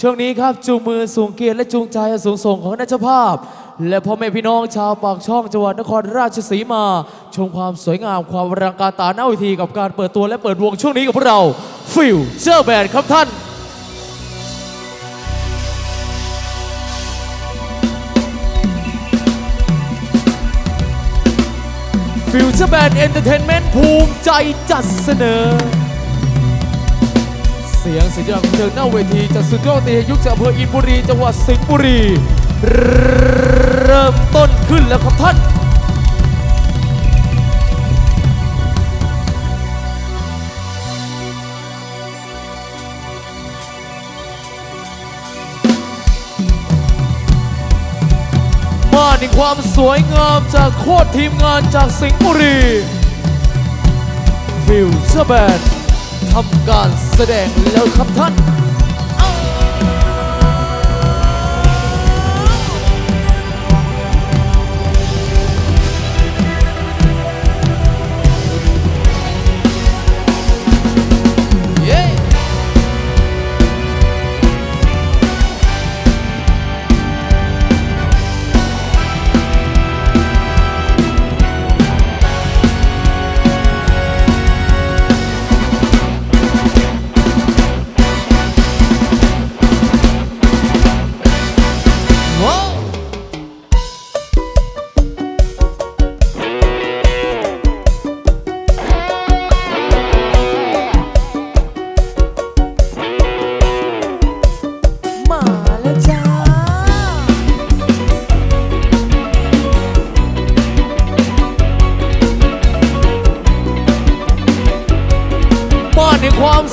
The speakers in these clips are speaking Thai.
ช่วงนี้ครับจูงมือสูงเกียรติและจูงใจสูงส่งของคณะเจ้าภาพ และพ่อแม่พี่น้องชาวปากช่องจังหวัดนครราชสีมา ชมความสวยงามความอลังการตาหน้าเวทีกับการเปิดตัวและเปิดวงช่วงนี้กับพวกเราฟิวเจอร์แบนครับท่านฟิวเจอร์แบนเอนเตอร์เทนเมนต์ภูมิใจจัดเสนอ เสียงสัญญาณของเธอหน้าเวทีจากสุดยอดตะยุคจากอำเภออินบุรี จังหวัดสิงห์บุรี เริ่มต้นขึ้นแล้วครับท่านมาในความสวยงามจากโคตรทีมงานจากสิงห์บุรีฟิวเจอร์แบน ทำการแสดงแล้วครับท่าน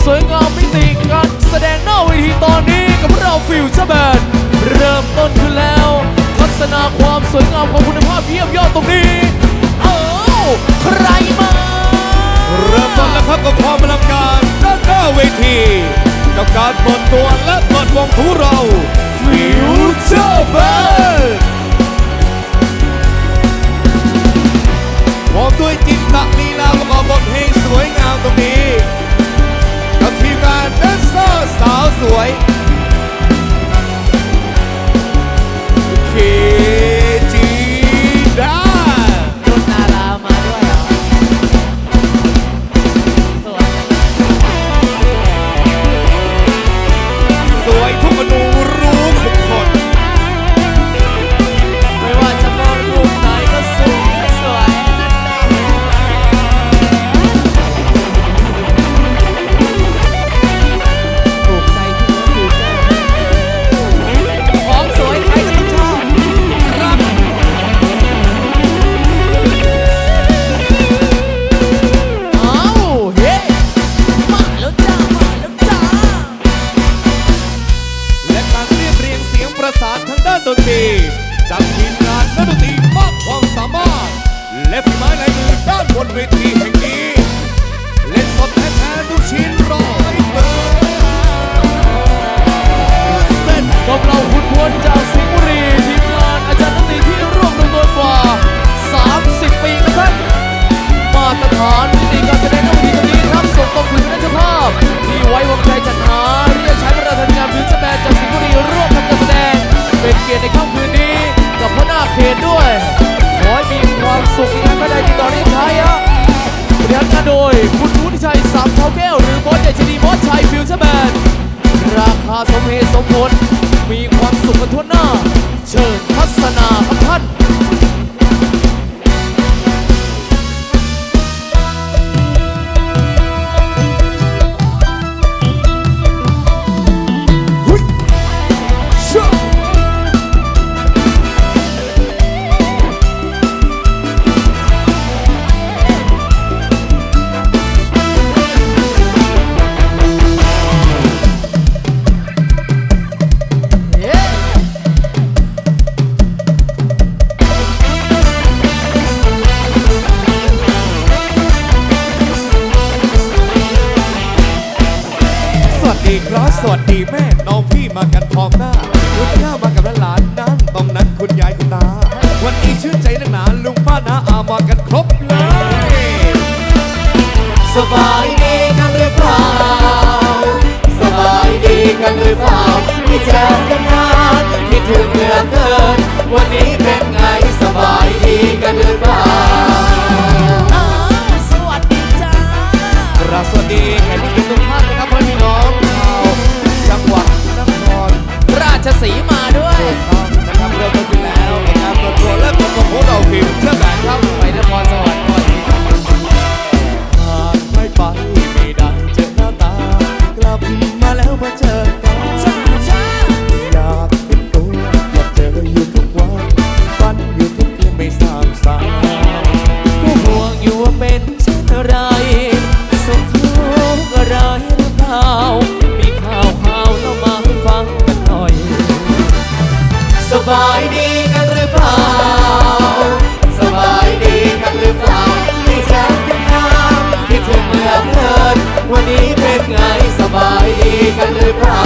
วามสวยงามมิติการแสดงหน้าเวทีตอนนี้กับเราฟิวเจอร์แบนเริ่มต้นขึ้นแล้วทัศนาความสวยงามของคุณภาพเยี่ยมยอดตรงนี้เอ้าใครมาเริ่มต้นแล้วครับกับความอลังการด้านหน้าเวที กับการเปิดตัวและเปิดวงของเรา Future Band พ สมเหตุสมผล มีความสุขกันทั่วหน้า เชิญทัศนา สวัสดีแม่น้องพี่มากันพร้อมหน้าคุณย่ามากับหลานนั้นตรงนั้นคุณยายคุณตา วันนี้ชื่นใจนักหนาลุงป้าน้าอามากันครบเลย สบายดีกันหรือเปล่า สบายดีกันหรือเปล่าที่เจอกันนานคิดถึงเหลือเกิน วันนี้เป็นไงสบายดีกันหรือเปล่าสวัสดีจ้าราสวัสดีแค่ บายดีกันหรือเปล่า สบายดีกันหรือเปล่าที่ฉันทำที่ถึงเมื่อเพลินวันนี้เป็นไงสบายดีกันหรือเปล่า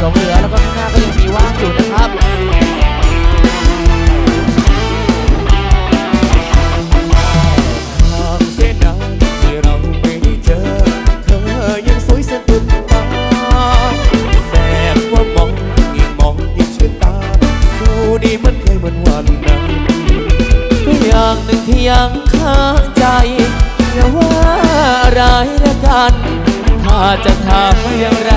หลงเหลือ ยังข้างใจอย่าว่าร้ายละกัน ถ้าจะทำอย่างไร